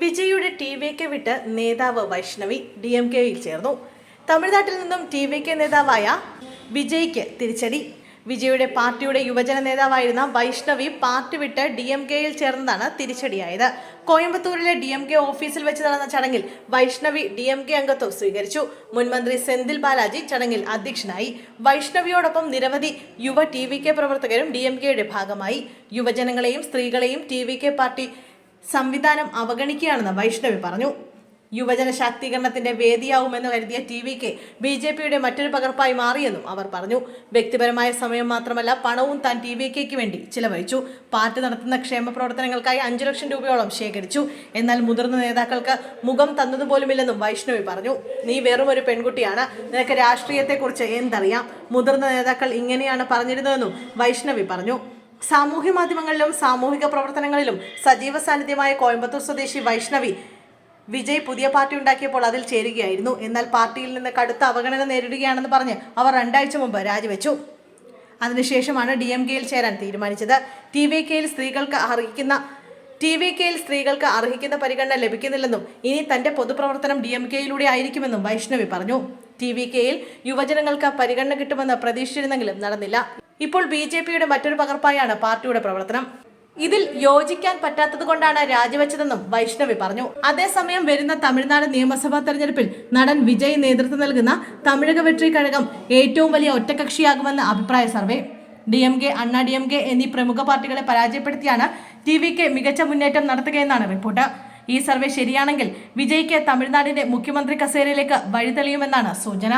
വിജയുടെ T V K വിട്ട് നേതാവ് വൈഷ്ണവി ഡി എം കെയിൽ ചേർന്നു. തമിഴ്നാട്ടിൽ നിന്നും ടി വി കെ നേതാവായ വിജയ്ക്ക് തിരിച്ചടി. വിജയുടെ പാർട്ടിയുടെ യുവജന നേതാവായിരുന്ന വൈഷ്ണവി പാർട്ടി വിട്ട് ഡി എം കെയിൽ ചേർന്നതാണ് തിരിച്ചടിയായത്. കോയമ്പത്തൂരിലെ ഡി എം കെ ഓഫീസിൽ വെച്ച് നടന്ന ചടങ്ങിൽ വൈഷ്ണവി ഡി എം കെ അംഗത്വം സ്വീകരിച്ചു. മുൻമന്ത്രി സെന്തിൽ ബാലാജി ചടങ്ങിൽ അധ്യക്ഷനായി. വൈഷ്ണവിയോടൊപ്പം നിരവധി യുവ ടി വി കെ പ്രവർത്തകരും ഡി എം കെയുടെ ഭാഗമായി. യുവജനങ്ങളെയും സ്ത്രീകളെയും ടി വി കെ പാർട്ടി സംവിധാനം അവഗണിക്കുകയാണെന്ന് വൈഷ്ണവി പറഞ്ഞു. യുവജന ശാക്തീകരണത്തിന്റെ വേദിയാവുമെന്ന് കരുതിയ T V K B J പിയുടെ മറ്റൊരു പകർപ്പായി മാറിയെന്നും അവർ പറഞ്ഞു. വ്യക്തിപരമായ സമയം മാത്രമല്ല പണവും താൻ ടി വി കെക്ക് വേണ്ടി ചിലവഴിച്ചു. പാർട്ടി നടത്തുന്ന ക്ഷേമ പ്രവർത്തനങ്ങൾക്കായി അഞ്ചു ലക്ഷം രൂപയോളം ശേഖരിച്ചു. എന്നാൽ മുതിർന്ന നേതാക്കൾക്ക് മുഖം തന്നതുപോലുമില്ലെന്നും വൈഷ്ണവി പറഞ്ഞു. നീ വെറും ഒരു പെൺകുട്ടിയാണ്. നിനക്ക് രാഷ്ട്രീയത്തെക്കുറിച്ച് എന്തറിയാം? മുതിർന്ന നേതാക്കൾ ഇങ്ങനെയാണ് പറഞ്ഞിരുന്നതെന്നും വൈഷ്ണവി പറഞ്ഞു. സാമൂഹ്യ മാധ്യമങ്ങളിലും സാമൂഹിക പ്രവർത്തനങ്ങളിലും സജീവ സാന്നിധ്യമായ കോയമ്പത്തൂർ സ്വദേശി വൈഷ്ണവി വിജയ് പുതിയ പാർട്ടി ഉണ്ടാക്കിയപ്പോൾ അതിൽ ചേരുകയായിരുന്നു. എന്നാൽ പാർട്ടിയിൽ നിന്ന് കടുത്ത അവഗണന നേരിടുകയാണെന്ന് പറഞ്ഞ് അവർ രണ്ടാഴ്ച മുമ്പ് രാജിവെച്ചു. അതിനുശേഷമാണ് ഡി എം കെയിൽ ചേരാൻ തീരുമാനിച്ചത്. ടി വി കെയിൽ സ്ത്രീകൾക്ക് അർഹിക്കുന്ന ടി വി കെയിൽ സ്ത്രീകൾക്ക് അർഹിക്കുന്ന പരിഗണന ലഭിക്കുന്നില്ലെന്നും ഇനി തന്റെ പൊതുപ്രവർത്തനം ഡി എം കെയിലൂടെ ആയിരിക്കുമെന്നും വൈഷ്ണവി പറഞ്ഞു. ടി വി കെയിൽ യുവജനങ്ങൾക്ക് പരിഗണന കിട്ടുമെന്ന് പ്രതീക്ഷിച്ചിരുന്നെങ്കിലും നടന്നില്ല. ഇപ്പോൾ ബി ജെ പിയുടെ മറ്റൊരു പകർപ്പായാണ് പാർട്ടിയുടെ പ്രവർത്തനം. ഇതിൽ യോജിക്കാൻ പറ്റാത്തത് കൊണ്ടാണ് രാജിവെച്ചതെന്നും വൈഷ്ണവി പറഞ്ഞു. അതേസമയം വരുന്ന തമിഴ്നാട് നിയമസഭാ തെരഞ്ഞെടുപ്പിൽ നടൻ വിജയ് നേതൃത്വം നൽകുന്ന തമിഴക വെട്രി കഴകം ഏറ്റവും വലിയ ഒറ്റകക്ഷിയാകുമെന്ന് അഭിപ്രായ survey. D M K Anna D M K എന്നീ പ്രമുഖ പാർട്ടികളെ പരാജയപ്പെടുത്തിയാണ് ടി വി കെ മികച്ച മുന്നേറ്റം നടത്തുകയെന്നാണ് റിപ്പോർട്ട്. ഈ സർവേ ശരിയാണെങ്കിൽ വിജയ്ക്ക് തമിഴ്നാടിന്റെ മുഖ്യമന്ത്രി കസേരയിലേക്ക് വഴിതെളിയുമെന്നാണ് സൂചന.